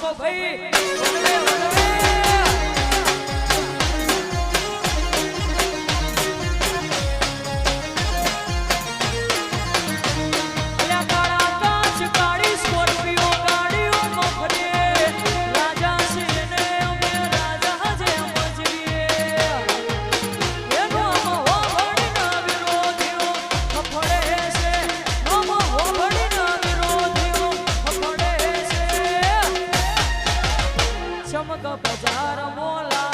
ભાઈ. રમત બજાર મોલા.